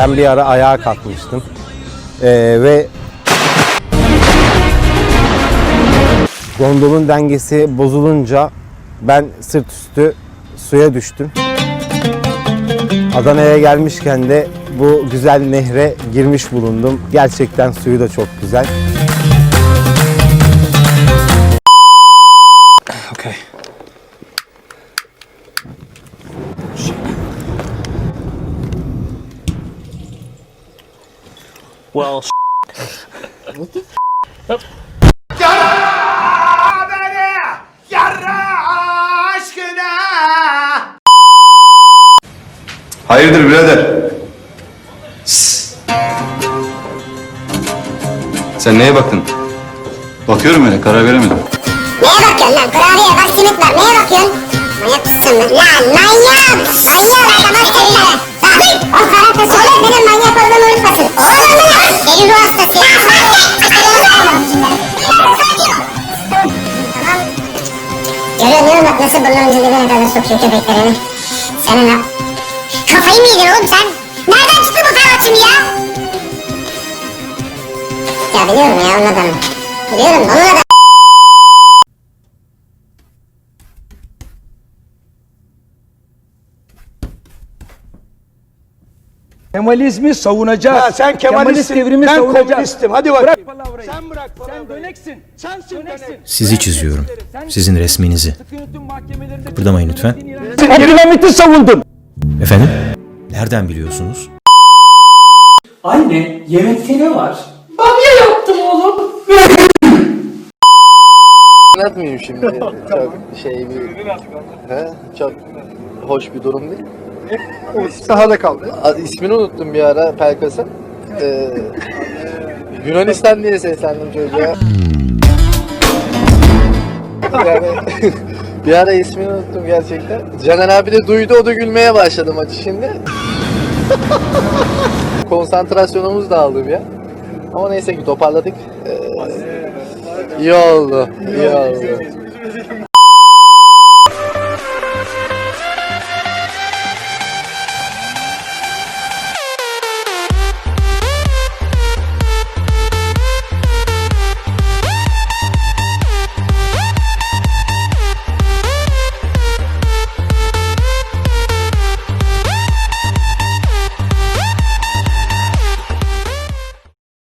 Ben bir ara ayağa kalkmıştım. Ee, ve gondolun dengesi bozulunca ben sırt üstü suya düştüm. Adana'ya gelmişken de bu güzel nehre girmiş bulundum. Gerçekten suyu da çok güzel. Well, Hayırdır birader? Sen neye baktın? Bakıyorum öyle karar veremedim. Neye bakıyorsun lan? Kurabiye bak simit var. Neye bakıyorsun? Manyak mısın lan? Lan manyak! Manyak adamı seninle. Bak o karakter Musun bak nasıl burnunun dibine kadar sokuyor köpeklerini. Senin ha... Kafayı mı yedin oğlum sen? Nereden çıktı bu Ferhat şimdi ya? Ya biliyorum ya anladım. Biliyorum anladım. Kemalizmi savunacağız. Ha, sen Kemalistsin, devrimi ben savunacağız. komünistim. Hadi bakayım. Bırak palavrayı. Sen bırak Sen palavrayı. döneksin. Sensin Döneksin. Sizi çiziyorum. Sizin resminizi. Kıpırdamayın lütfen. Sen Abdülhamit'i savundun. Efendim? Nereden biliyorsunuz? Anne yemekte ne var? Bamya yaptım oğlum. Anlatmayayım şimdi. Çok şey bir... He? Çok hoş bir durum değil. Sahada kaldı. A- İsmini unuttum bir ara Pelkas'ın. Ee, Yunanistan diye seslendim çocuğa. Yani bir ara ismini unuttum gerçekten. Caner abi de duydu o da gülmeye başladı maç içinde. Konsantrasyonumuz dağıldı bir an. Ama neyse ki toparladık. Ee, iyi oldu. iyi oldu.